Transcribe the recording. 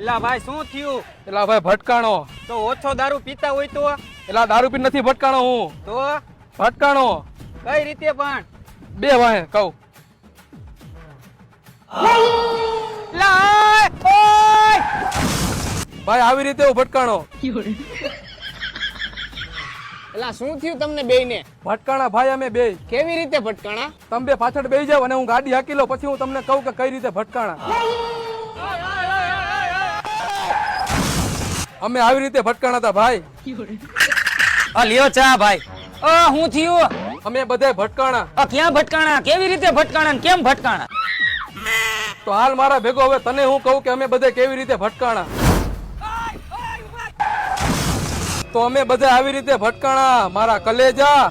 એલા ભાઈ શું થયું? એલા ભાઈ ભટકાણો. તો ઓછો દારૂ પીતા હોય તો? એલા દારૂ પી નથી ભટકાણો હું. તો? ભટકાણો. કઈ રીતે પણ? બે વાહે કહું! ભાઈ આવી રીતે હું ભટકાણો. એલા શું થયું તમને બેયને? ભટકાણા ભાઈ અમે બે કેવી રીતે ભટકાણા? તમે બે પાછળ બેસી જાવ અને હું ગાડી હાકી લઉં પછી હું તમને કહું કે કઈ રીતે ભટકાણા. અમે આવી રીતે ભટકાણા હતા ભાઈ. આ લ્યો ચા ભાઈ. અ હું થયું? અમે બધાય ભટકાણા. આ ક્યાં ભટકાણા? કેવી રીતે ભટકાણા કેમ ભટકાણા? તો હાલ મારા ભેગો હવે તને હું કહું કે અમે બધે કેવી રીતે ભટકાણા? તો અમે બધા આવી રીતે ભટકાણા મારા કલેજા.